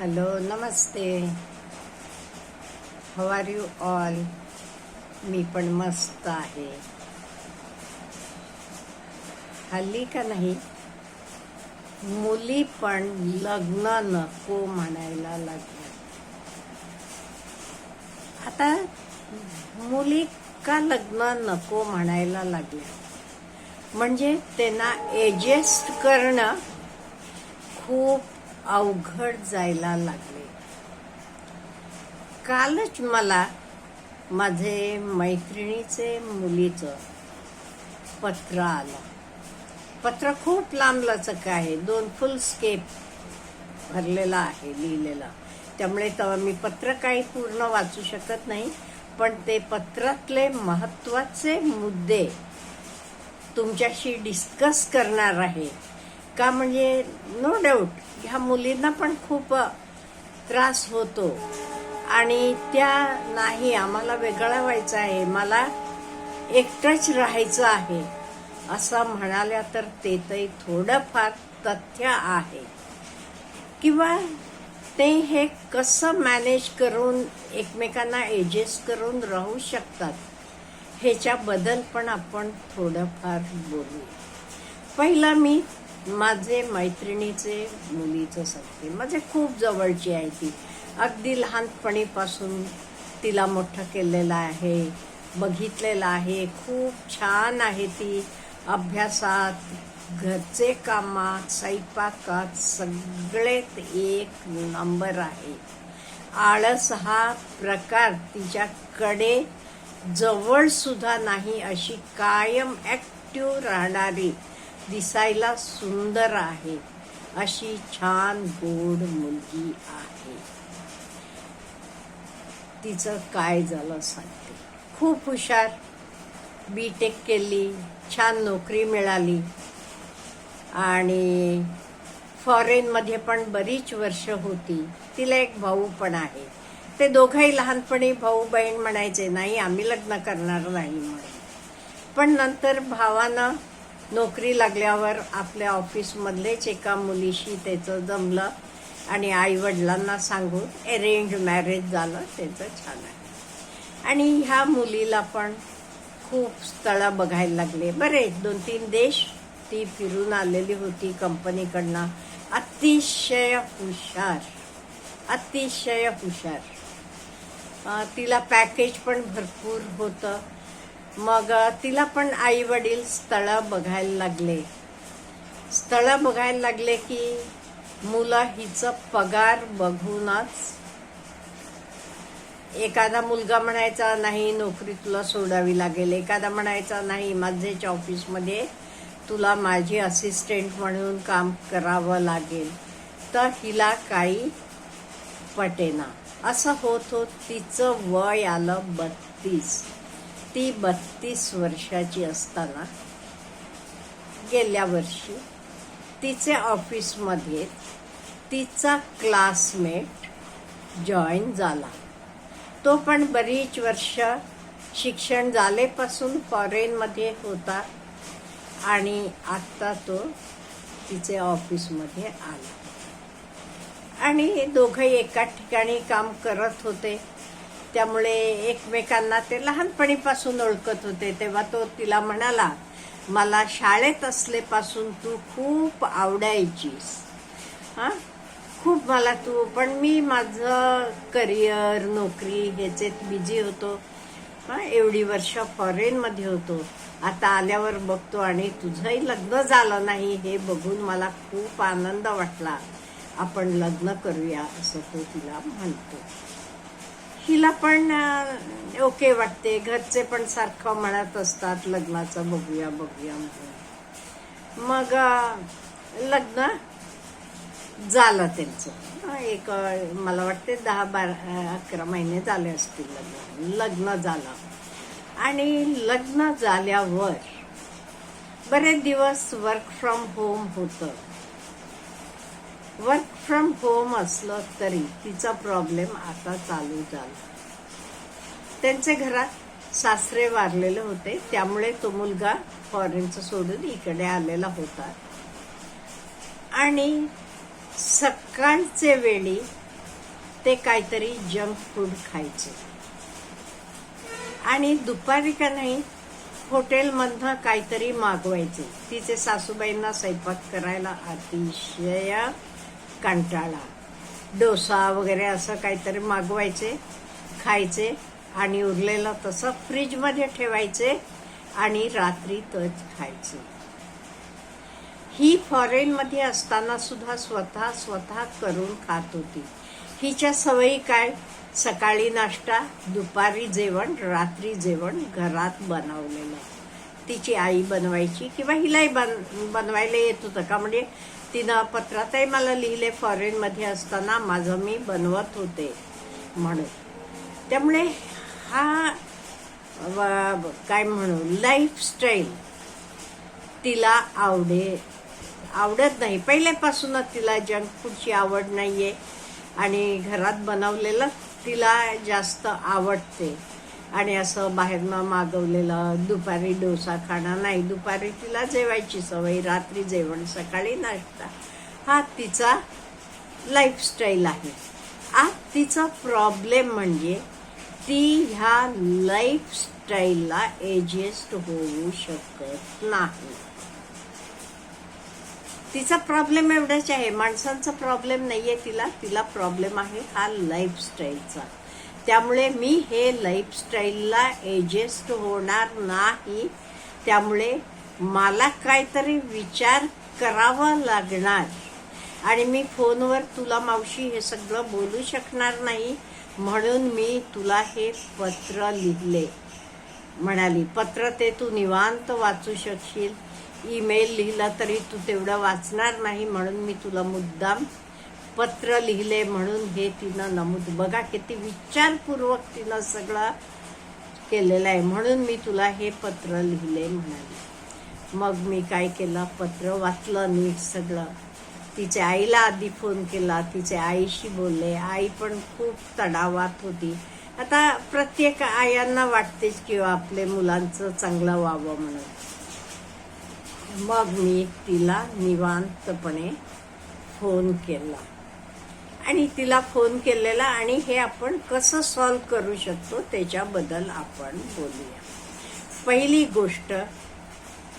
Hello नमस्ते. Are you all मी पण मस्त आहे. हल्ली का नाही? मुली पण लग्न नको म्हणायला लागल्या. आता मुली का लग्न नको म्हणायला लागल्या? म्हणजे त्यांना एडजस्ट करणं खूप अवघड जायला लागले. कालच मला माझे मैत्रिणीचे मुलीचं पत्र आलं. पत्र खूप लांब लचक आहे. दोन फुल स्केप भरलेला आहे लिहिलेला. त्यामुळे तेव्हा मी पत्र काही पूर्ण वाचू शकत नाही पण ते पत्रातले महत्त्वाचे मुद्दे तुमच्याशी डिस्कस करणार आहे. का म्हणजे नो डाऊट ह्या मुलींना पण खूप त्रास होतो. आणि त्या नाही आम्हाला वेगळा व्हायचं आहे. मला एकटंच राहायचं आहे. असं म्हणाल्या तर ते तरी थोडंफार तथ्य आहे. किंवा ते हे कसं मॅनेज करून एकमेकांना ॲडजस्ट करून राहू शकतात ह्याच्याबद्दल पण आपण थोडंफार बोलू. पहिला मी माझे मैत्रिणीचे मुलीचं सांगते माझे खूप जवळची आहे ती. अगदी लहानपणीपासून तिला मोठं केलेलं आहे बघितलेलं आहे. खूप छान आहे ती. अभ्यासात घरचे कामात स्वयंपाकात सगळेत एक नंबर आहे. आळस हा प्रकार तिच्याकडे जवळसुद्धा नाही अशी कायम ॲक्टिव्ह राहणारी दिसायला सुंदर आहे. अशी छान गोड मुलगी आहे. तिचं काय झालं सांगते. खूप हुशार. बी टेक केली छान नोकरी मिळाली. आणि फॉरेनमध्ये पण बरीच वर्ष होती. तिला एक भाऊ पण आहे. ते दोघंही लहानपणी भाऊ बहीण म्हणायचे नाही आम्ही लग्न करणार नाही म्हणून. पण नंतर भावानं नोकरी लागल्यावर आपल्या ऑफिसमधलेच एका मुलीशी त्याचं जमलं आणि आईवडिलांना सांगून अरेंज मॅरेज झालं त्याचं छान आहे. आणि ह्या मुलीला पण खूप स्थळं बघायला लागले. बरे दोन तीन देश ती फिरून आलेली होती कंपनीकडनं. अतिशय हुशार अतिशय हुशार. तिला पॅकेज पण भरपूर होतं. मग तिला पण आई वडील स्थळं बघायला लागले. स्थळं बघायला लागले की मुलं हिचं पगार बघूनच एखादा मुलगा म्हणायचा नाही नोकरी तुला सोडावी लागेल. एखादा म्हणायचा नाही माझ्याच ऑफिसमध्ये तुला माझी असिस्टंट म्हणून काम करावं लागेल. तर हिला काही पटेना. असं होत होत तिचं वय आलं बत्तीस. ती बत्तीस वर्षाची असताना गेल्या वर्षी तिचे ऑफिसमध्ये तिचा क्लासमेट जॉईन झाला. तो पण बरीच वर्ष शिक्षण झालेपासून फॉरेनमध्ये होता आणि आत्ता तो तिचे ऑफिसमध्ये आला. आणि हे दोघंही एका ठिकाणी काम करत होते. त्यामुळे एकमेकांना ते लहानपणीपासून ओळखत होते. तेव्हा तो तिला म्हणाला मला शाळेत असलेपासून तू खूप आवडायचीस. हां? खूप मला तू पण मी माझं करिअर नोकरी ह्याच्यात बिझी होतो. हां एवढी वर्ष फॉरेनमध्ये होतो. आता आल्यावर बघतो आणि तुझंही लग्न झालं नाही हे बघून मला खूप आनंद वाटला. आपण लग्न करूया असं तो तिला म्हणतो. हिला पण ओके वाटते. घरचे पण सारखं म्हणत असतात लग्नाचं बघूया बघूया म्हणून. मग लग्न झालं त्यांचं. एक मला वाटते दहा बारा अकरा महिने झाले असतील लग्न. लग्न झालं. आणि लग्न झाल्यावर बरेच दिवस वर्क फ्रॉम होम होतं. वर्क फ्रॉम होम असलं तरी तिचा प्रॉब्लेम आता चालू झाला. त्यांचे घरात सासरे वारलेले होते त्यामुळे तो मुलगा फॉरेनचं सोडून इकडे आलेला होता. आणि सकाळचे वेळी ते काहीतरी जंक फूड खायचे. आणि दुपारी का नाही हॉटेलमधनं काहीतरी मागवायचे. तिचे सासूबाईंना स्वयंपाक करायला अतिशय कंटाळा. डोसा वगैरे असं काहीतरी मागवायचे खायचे आणि उरलेलं तसं फ्रीजमध्ये ठेवायचे आणि रात्री तच खायचे. ही फॉरेनमध्ये असताना सुद्धा स्वतः स्वतः करून खात होती. हिच्या सवयी काय? सकाळी नाश्ता दुपारी जेवण रात्री जेवण घरात बनवलेलं. तिची आई बनवायची किंवा हिलाही बन बनवायला येत होतं का? म्हणजे तिनं पत्रातही मला लिहिले फॉरेनमध्ये असताना माझं मी बनवत होते म्हणून. त्यामुळे हा काय म्हणू लाईफस्टाईल तिला आवडे आवडत नाही. पहिल्यापासूनच तिला जंक फूडची आवड नाही आहे आणि घरात बनवलेलं तिला जास्त आवडते. आणि असं बाहेरनं मागवलेलं दुपारी डोसा खाणं नाही. दुपारी तिला जेवायची सवय रात्री जेवण सकाळी नाश्ता. हा तिचा लाईफस्टाईल आहे. आज तिचा प्रॉब्लेम म्हणजे ती ह्या लाईफस्टाईलला एडजस्ट होऊ शकत नाही. तिचा प्रॉब्लेम एवढाच आहे. माणसांचा प्रॉब्लेम नाही आहे तिला. तिला प्रॉब्लेम आहे हा लाईफस्टाईलचा त्यामुळे मी हे लाईफस्टाईलला एडजस्ट होणार नाही. त्यामुळे मला काहीतरी विचार करावा लागणार. आणि मी फोनवर तुला मावशी हे सगळं बोलू शकणार नाही. म्हणून मी तुला हे पत्र लिहिले. म्हणाली पत्र ते तू निवांत वाचू शकशील. ईमेल लिहिला तरी तू तेवढं वाचणार नाही. म्हणून मी तुला मुद्दाम पत्र लिहिले म्हणून हे तिनं नमूद. बघा किती विचारपूर्वक तिनं सगळं केलेलं आहे. म्हणून मी तुला हे पत्र लिहिले म्हणाले. मग मी काय केलं? पत्र वाचलं नीट सगळं. तिच्या आईला आधी फोन केला. तिच्या आईशी बोलले. आई पण खूप तणावात होती. आता प्रत्येक आयांना वाटतेच किंवा आपले मुलांचं चांगलं व्हावं म्हणून. मग मी तिला निवांतपणे फोन केला. आणि तिला फोन केलेला आणि हे आपण कसं सॉल्व करू शकतो त्याच्याबद्दल आपण बोलूया. पहिली गोष्ट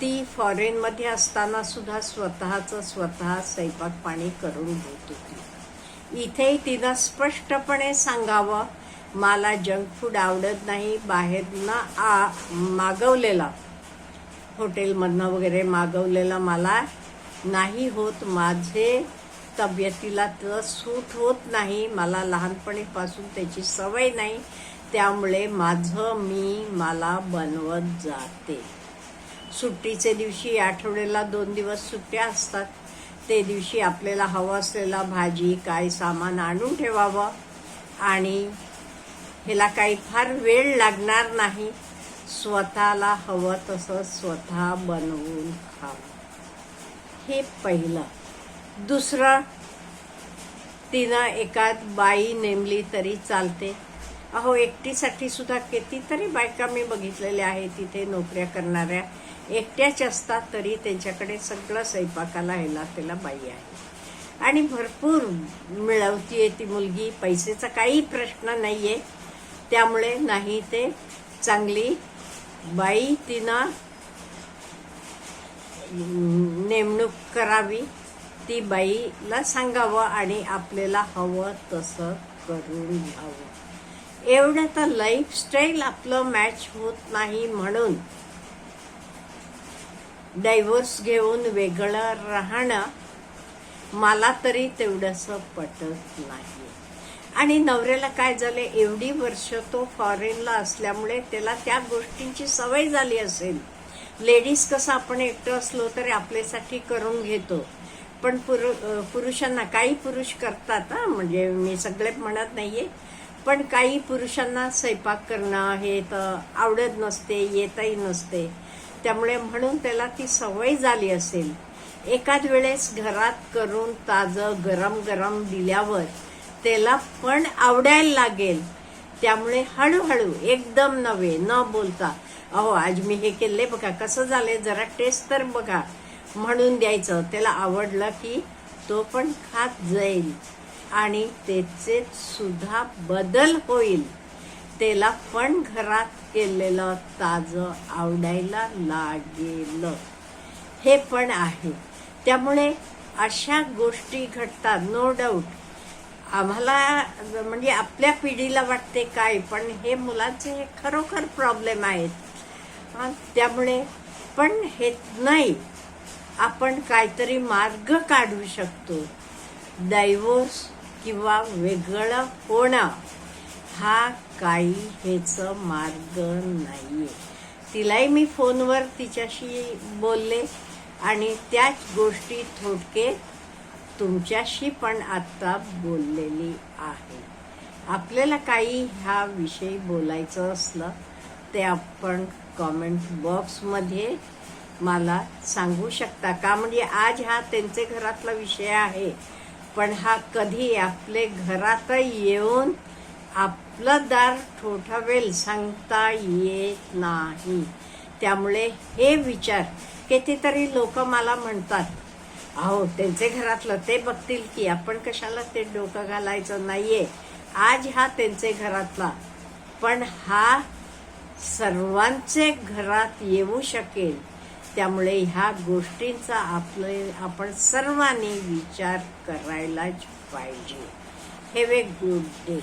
ती फॉरेनमध्ये असताना सुद्धा स्वतःचं स्वतः स्वयंपाक पाणी करून घेत होती. इथेही तिनं स्पष्टपणे सांगावं मला जंक फूड आवडत नाही बाहेरनं आ मागवलेला. हॉटेलमधनं वगैरे मागवलेलं मला नाही होत माझे तब्येतीला तर सूट होत नाही. मला लहानपणीपासून त्याची सवय नाही. त्यामुळे माझं मी मला बनवत जाते. सुट्टीचे दिवशी आठवड्याला दोन दिवस सुट्ट्या असतात. ते दिवशी आपल्याला हवं असलेला भाजी काय सामान आणून ठेवावं. आणि ह्याला काही फार वेळ लागणार नाही. स्वतःला हवं तसं स्वतः बनवून खावं. हे पहिलं. दुसरा तिनं एकात बाई नेमली तरी चालते. अहो एकटीसाठी सुद्धा कितीतरी बायका मी बघितलेल्या आहे तिथे नोकऱ्या करणाऱ्या. एकट्याच असतात तरी त्यांच्याकडे सगळं स्वयंपाकाला ह्याला त्याला बाई आहे. आणि भरपूर मिळवतीये ती मुलगी. पैसेचा काही प्रश्न नाही आहे त्यामुळे नाही ते चांगली बाई तिनं नेमणूक करावी. ती बाईला सांगावं आणि आपल्याला हवं तसं करून घ्यावं. एवढं तर लाईफस्टाईल आपलं मॅच होत नाही म्हणून डायव्हर्स घेऊन वेगळं राहणं मला तरी तेवढंसं पटत नाही. आणि नवऱ्याला काय झालं एवढी वर्ष तो फॉरेनला असल्यामुळे त्याला त्या गोष्टींची सवय झाली असेल. लेडीज कसं आपण एकटं असलो तरी आपल्यासाठी करून घेतो. पण पुरु पुरुषांना काही पुरुष करतात हा म्हणजे मी सगळे म्हणत नाहीये. पण काही पुरुषांना स्वयंपाक करणं हे तर आवडत नसते येतही नसते. त्यामुळे म्हणून त्याला ती सवय झाली असेल. एकाच वेळेस घरात करून ताजं गरम गरम दिल्यावर त्याला पण आवडायला लागेल. त्यामुळे हळूहळू एकदम नव्हे न बोलता अहो आज मी हे केले बघा कसं झाले जरा टेस्ट तर बघा. म्हणून द्यायचं. त्याला आवडलं की तो पण खात जाईल. आणि त्याचे सुद्धा बदल होईल. त्याला पण घरात केलेलं ताजं आवडायला लागेल. हे पण आहे. त्यामुळे अशा गोष्टी घडतात नो डाऊट आम्हाला म्हणजे आपल्या पिढीला वाटते काय पण हे मुलांचे हे खरोखर प्रॉब्लेम आहेत. त्यामुळे पण हे नाही. आपण काहीतरी मार्ग काढू शकतो. डायव्होर्स किंवा वेगळं होणं हा काही हेच मार्ग नाहीये. तिलाही मी फोनवर तिच्याशी बोलले आणि त्याच गोष्टी थोडके तुमच्याशी पण आत्ता बोललेली आहे. आपल्याला काही ह्या विषयी बोलायचं असलं ते आपण कॉमेंट बॉक्समध्ये मला सांगू शकता का? म्हणजे आज हा त्यांचे घरातला विषय आहे. पण हा कधी आपले घरात येऊन आपलं दार ठोठावेल सांगता येत नाही. त्यामुळे हे विचार कितीतरी लोक मला म्हणतात अहो त्यांचे घरातलं ते बघतील की आपण कशाला ते डोकं घालायचं नाहीये. आज हा त्यांचे घरातला. पण हा सर्वांचे घरात येऊ शकेल. त्यामुळे ह्या गोष्टींचा आपले आपण सर्वांनी विचार करायलाच पाहिजे. Have a good day